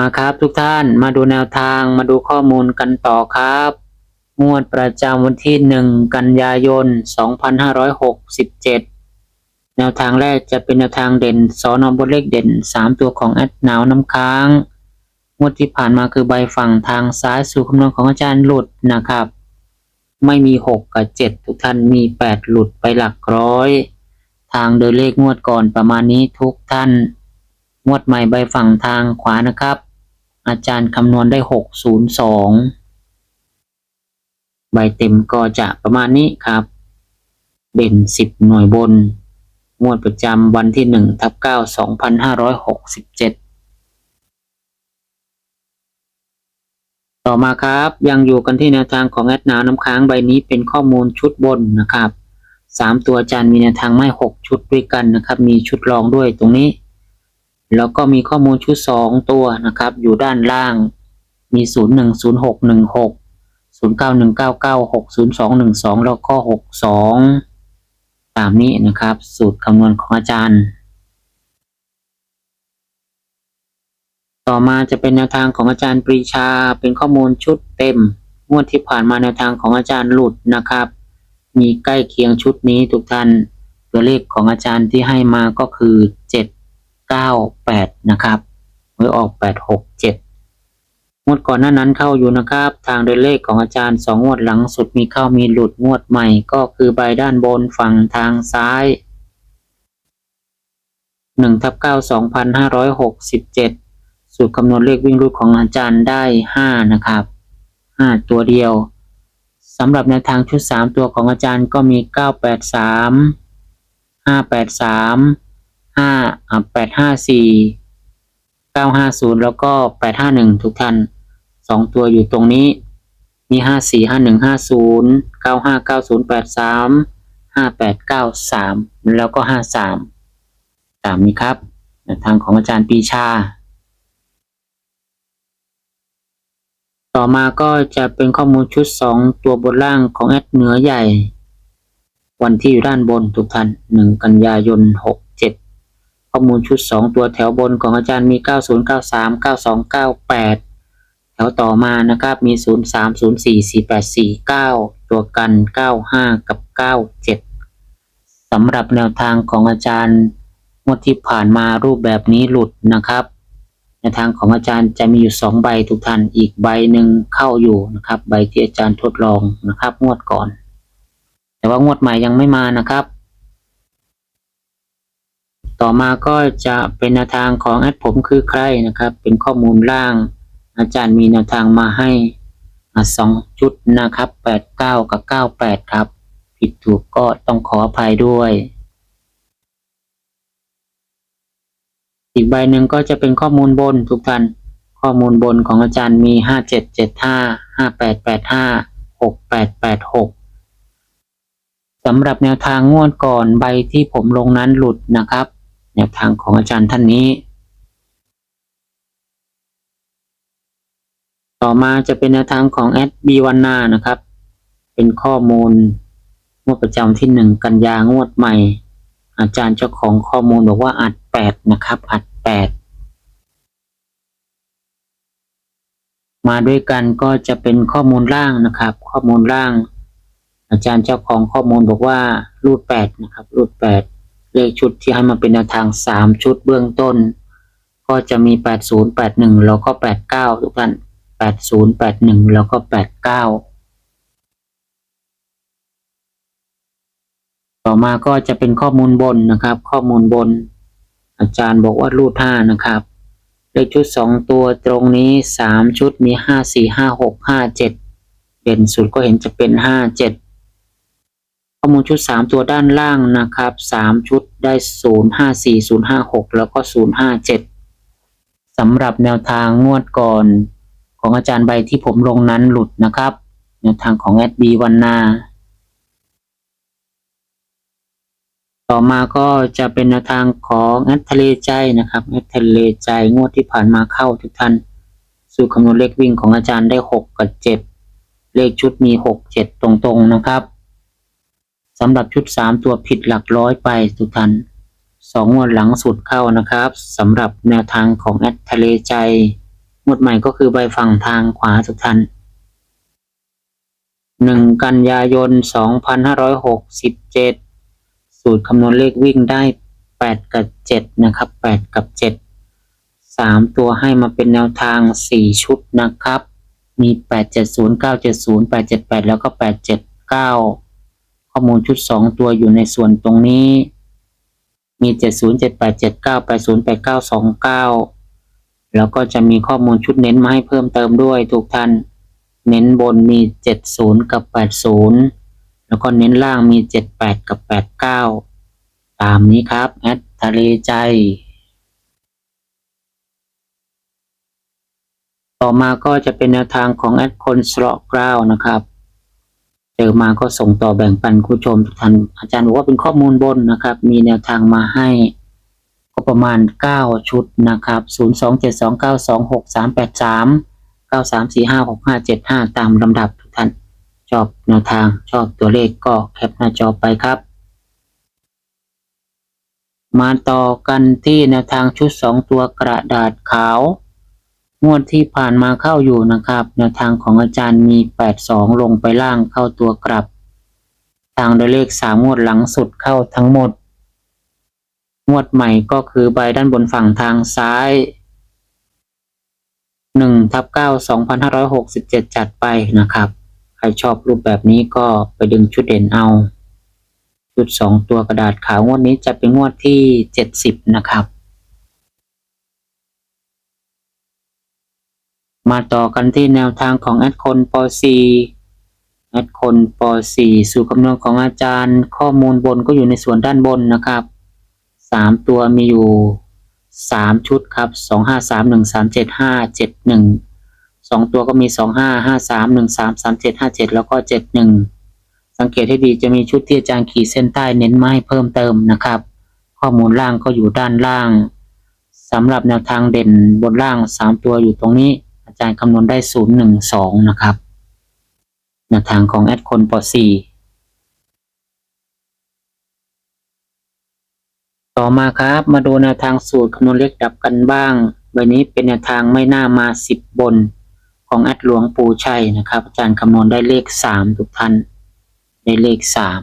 มาครับทุกท่านมาดูแนวทางมาดูข้อมูลกันต่อครับ งวดประจำวันที่1กันยายน 2567 แนวทางแรกจะเป็นแนวทางเด่นสอนอบนเลขเด่น 3 ตัวของแอดหนาวน้ำค้าง งวดที่ผ่านมาคือใบฝั่งทางซ้ายสู่คำนวณของอาจารย์หลุดนะครับ ไม่มี 6 กับ 7 ทุกท่านมี 8 หลุดไปหลักร้อย ทางโดยเลขงวดก่อนประมาณนี้ทุกท่านงวดใหม่ใบฝั่งทางขวานะครับ อาจารย์คำนวณได้602ใบเต็มก็จะประมาณนี้ครับเด่น10หน่วยบน งวดประจำวันที่1ทับ9 2567ต่อมาครับยังอยู่กันที่แนวทางของแอดนาวน้ำค้างใบนี้เป็นข้อมูลชุดบนนะครับ3ตัวอาจารย์มีแนวทางไม่6ชุดด้วยกันนะครับ มีชุดรองด้วยตรงนี้ แล้วก็มีข้อมูลชุด 2 ตัวนะครับ อยู่ด้านล่างมี 0 1 0 6 1 6 0 9 1 9 9 6 0 2 1 2 แล้วก็ 6 2 ตามนี้นะครับ สูตรคำนวณของอาจารย์ ต่อมาจะเป็นแนวทางของอาจารย์ปรีชาเป็นข้อมูลชุดเต็มงวดที่ผ่านมาแนวทางของอาจารย์หลุดนะครับ มีใกล้เคียงชุดนี้ทุกท่านตัวเลขของอาจารย์ที่ให้มาก็คือ 7 9 8นะครับหวยออก8 6 7งวดก่อนหน้านั้นเข้าอยู่นะครับ ทางโดยเลขของอาจารย์2งงวดหลังสุดมีเข้ามีหลุดงวดใหม่ก็คือใบด้านบนฝั่งทางซ้าย1ทับ9 2567สูตรคำนวณเลขวิ่งรูดของอาจารย์ได้5นะครับ5ตัวเดียวสำหรับแนทางชุด3ตัวของอาจารย์ก็มี983 583ห้าอ่าม ห้าแปดห้าสี่เก้าห้าศูนย์แล้วก็แปดห้าหนึ่งทุกท่านสองตัวอยู่ตรงนี้ มีห้าสี่ห้าหนึ่งห้าศูนย์เก้าห้าเก้าศูนย์แปดสามห้าแปดเก้าสามแล้วก็ห้าสามตามนี้ครับทางของอาจารย์ปีชา ต่อมาก็จะเป็นข้อมูลชุดสองตัวบนล่างของแอดเหนือใหญ่ วันที่อยู่ด้านบนทุกท่านหนึ่งกันยายนหก ข้อมูลชุดสองตัวแถวบนของอาจารย์มีเก้าศูนย์เก้าสามเก้าสองเก้าแถวต่อมานะครับมีศูนย์สามศูนย์สี่สี่แปดสี่เก้าตัวกันเก้าห้ากับเก้าเจ็ดสำหรับแนวทางของอาจารย์งวดที่ผ่านมารูปแบบนี้หลุดนะครับแนวทางของอาจารย์จะมีอยู่สองใบทุกท่านอีกใบหนึ่งเข้าอยู่นะครับ ใบที่อาจารย์ทดลองนะครับ งวดก่อน แต่ว่างวดใหม่ยังไม่มานะครับ ต่อมาก็จะเป็นแนวทางของแอดผมคือใครนะครับ เป็นข้อมูลล่าง อาจารย์มีแนวทางมาให้สองชุดนะครับแปดเก้ากับเก้าแปดครับ ผิดถูกก็ต้องขออภัยด้วย อีกใบหนึ่งก็จะเป็นข้อมูลบนทุกท่านข้อมูลบนของอาจารย์มีห้าเจ็ดเจ็ดห้าห้าแปดแปดห้าหกแปดแปดหกสำหรับแนวทางงวดก่อนใบที่ผมลงนั้นหลุดนะครับ แนวทางของอาจารย์ท่านนี้ ต่อมาจะเป็นแนวทางของแอดบีวันนานะครับ เป็นข้อมูลงวดประจำที่หนึ่งกันยางวดใหม่ อาจารย์เจ้าของข้อมูลบอกว่าอัดแปดนะครับ อัดแปดมาด้วยกันก็จะเป็นข้อมูลล่างนะครับ ข้อมูลล่าง อาจารย์เจ้าของข้อมูลบอกว่ารูดแปดนะครับ รูดแปด เลขชุดที่ให้มาเป็นแนวทางสามชุดเบื้องต้น ก็จะมีแปดศูนย์แปดหนึ่งแล้วก็แปดเก้าทุกท่านแปดศูนย์แปดหนึ่งแล้วก็แปดเก้าต่อมาก็จะเป็นข้อมูลบนนะครับ ข้อมูลบน อาจารย์บอกว่ารูดห้านะครับ เลขชุดสองตัวตรงนี้สามชุดมีห้าสี่ห้าหกห้าเจ็ดเด่นสุดก็เห็นจะเป็นห้าเจ็ด ข้อมูลชุดสามตัวด้านล่างนะครับสามชุดได้ศูนย์ห้าสี่ศูนย์ห้าหกแล้วก็ศูนย์ห้าเจ็ดสำหรับแนวทางงวดก่อนของอาจารย์ใบที่ผมลงนั้นหลุดนะครับ แนวทางของแอดบีวันนาต่อมาก็จะเป็นแนวทางของแอดทะเลใจนะครับแอดทะเลใจงวดที่ผ่านมาเข้าทุกท่านสูตรคำนวณเลขวิ่งของอาจารย์ได้หกกับเจ็ดเลขชุดมีหกเจ็ดตรงๆนะครับ สำหรับชุดสามตัวผิดหลักร้อยไปสุกทันสองวันหลังสุดเข้านะครับสำหรับแนวทางของแอดทะเลใจงวดใหม่ก็คือใบฝั่งทางขวาสุกทันหนึ่งกันยายนสองพันห้าร้อยหกสิบเจ็ดสูตรคำนวณเลขวิ่งได้แปดกับเจ็ดนะครับแปดกับเจ็ดสามตัวให้มาเป็นแนวทางสี่ชุดนะครับ มีแปดเจ็ดศูนย์เก้าเจ็ดศูนย์แปดเจ็ดแปดแล้วก็แปดเจ็ดเก้า มูลชุดสองตัวอยู่ในส่วนตรงนี้ มีเจ็ดศูนย์เจ็ดแปดเจ็ดเก้าแปดศูนย์แปดเก้าสองเก้าแล้วก็จะมีข้อมูลชุดเน้นมาให้เพิ่มเติมด้วยทุกท่าน เน้นบนมี 70 กับ 80 แล้วก็เน้นล่างมี 78 กับ 89 ตามนี้ครับแอดทะเลใจต่อมาก็จะเป็นแนวทางของแอดคนสระกราวนะครับ เจอมาก็ส่งต่อแบ่งปันคุณผู้ชมทุกท่านอาจารย์บอกว่าเป็นข้อมูลบนนะครับ มีแนวทางมาให้ก็ประมาณ 9 ชุดนะครับ027292683 93456575ตามลำดับทุกท่านชอบแนวทางชอบตัวเลขก็แคปหน้าจอไปครับ มาต่อกันที่แนวทางชุด 2 ตัวกระดาษขาว งวดที่ผ่านมาเข้าอยู่นะครับแนวทางของอาจารย์มี 82 ลงไปล่างเข้าตัวกลับ ทางโดยเลข3งวดหลังสุดเข้าทั้งหมด งวดใหม่ก็คือใบด้านบนฝั่งทางซ้ายหนึ่งทับเก้าสองพันห้าร้อยหกสิบเจ็ดจัดไปนะครับ ใครชอบรูปแบบนี้ก็ไปดึงชุดเด่นเอาชุดสองตัวกระดาษขาวงวดนี้จะเป็นงวดที่เจ็ดสิบนะครับ มาต่อกันที่แนวทางของแอดคนป .4 แอดคนป .4 สู่คำนวณของอาจารย์ ข้อมูลบนก็อยู่ในส่วนด้านบนนะครับสามตัวมีอยู่สามชุดครับสองห้าสามหนึ่งสามเจ็ดห้าเจ็ดหนึ่งสองตัวก็มีสองห้าห้าสามหนึ่งสามสามเจ็ดห้าเจ็ดแล้วก็เจ็ดหนึ่งสังเกตให้ดีจะมีชุดที่อาจารย์ขีดเส้นใต้เน้นมาให้เพิ่มเติมนะครับ ข้อมูลล่างก็อยู่ด้านล่างสำหรับแนวทางเด่นบนล่างสามตัวอยู่ตรงนี้ จารย์คำนวณได้ศูนย์หนึ่งสองนะครับแนวทางของแอดคนป .4 ต่อมาครับมาดูแนวทางสูตรคำนวณเลขดับกันบ้าง ใบนี้เป็นแนวทางไม่น่ามาสิบบนของแอดหลวงปูชัยนะครับ อาจารย์คำนวณได้เลขสามทุกท่านได้เลขสาม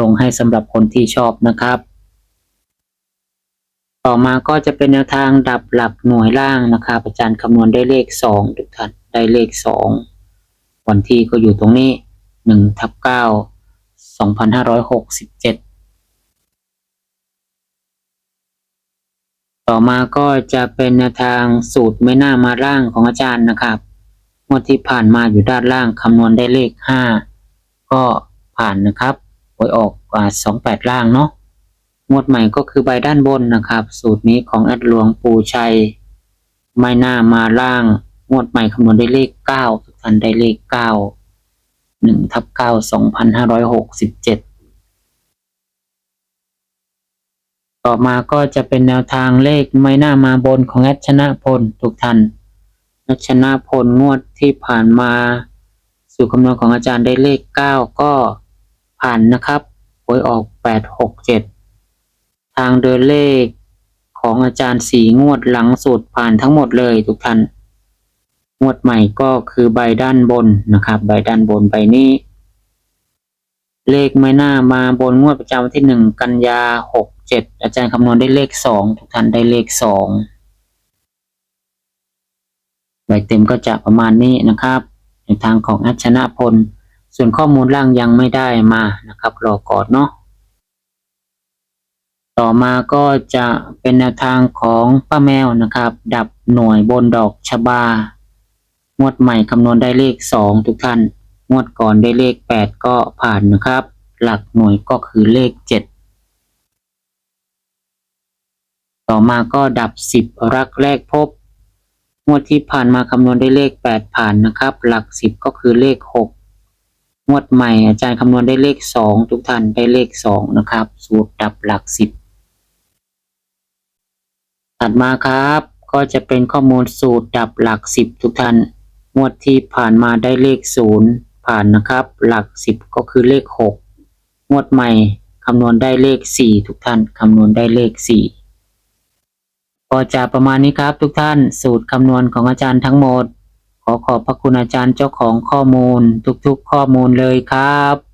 ลงให้สำหรับคนที่ชอบนะครับ ต่อมาก็จะเป็นแนวทางดับหลักหน่วยล่างนะครับอาจารย์คำนวณได้เลขสองทุกท่านได้เลขสองวันที่ก็อยู่ตรงนี้หนึ่งทับเก้าสองพันห้าร้อยหกสิบเจ็ดต่อมาก็จะเป็นแนวทางสูตรไม่น่ามาล่างของอาจารย์นะครับงวดที่ผ่านมาอยู่ด้านล่างคำนวณได้เลขห้าก็ผ่านนะครับหวยออกกว่าสองแปดล่างเนาะ งวดใหม่ก็คือใบด้านบนนะครับ สูตรนี้ของแอดหลวงปูชัย ไม่น่ามาล่าง งวดใหม่คำนวณได้เลขเก้าทุกท่านได้เลขเก้าหนึ่งทับเก้าสองพันห้าร้อยหกสิบเจ็ดต่อมาก็จะเป็นแนวทางเลขไม่น่ามาบนของแอดชนะพลทุกท่านแอดชนะพลงวดที่ผ่านมา สู่คำนวณของอาจารย์ได้เลขเก้าก็ผ่านนะครับหวยออกแปดหกเจ็ด ทางเดินเลขของอาจารย์สีงวดหลังสุดผ่านทั้งหมดเลยทุกท่าน งวดใหม่ก็คือใบด้านบนนะครับใบด้านบนใบนี้ เลขไม่น่ามาบนงวดประจำวันที่หนึ่งกันยาหกเจ็ดอาจารย์คำนวณได้เลขสองทุกท่านได้เลขสองใบเต็มก็จะประมาณนี้นะครับในทางของอัชนะพล ส่วนข้อมูลล่างยังไม่ได้มานะครับรอก่อนเนาะ ต่อมาก็จะเป็นแนวทางของป้าแมวนะครับ ดับหน่วยบนดอกชบางวดใหม่คำนวณได้เลขสองทุกท่าน งวดก่อนได้เลขแปดก็ผ่านนะครับ หลักหน่วยก็คือเลขเจ็ดต่อมาก็ดับสิบรักแรกพบ งวดที่ผ่านมาคำนวณได้เลขแปดผ่านนะครับ หลักสิบก็คือเลขหกงวดใหม่อาจารย์คำนวณได้เลขสองทุกท่านได้เลขสองนะครับ สูตรดับหลักสิบ ถัดมาครับ ก็จะเป็นข้อมูลสูตรดับหลักสิบทุกท่านงวดที่ผ่านมาได้เลขศูนย์ผ่านนะครับ หลักสิบก็คือเลขหกงวดใหม่คำนวณได้เลขสี่ทุกท่านคำนวณได้เลขสี่ก็จะประมาณนี้ครับทุกท่านสูตรคำนวณของอาจารย์ทั้งหมด ขอขอบพระคุณอาจารย์เจ้าของข้อมูลทุกๆ ข้อมูลเลยครับ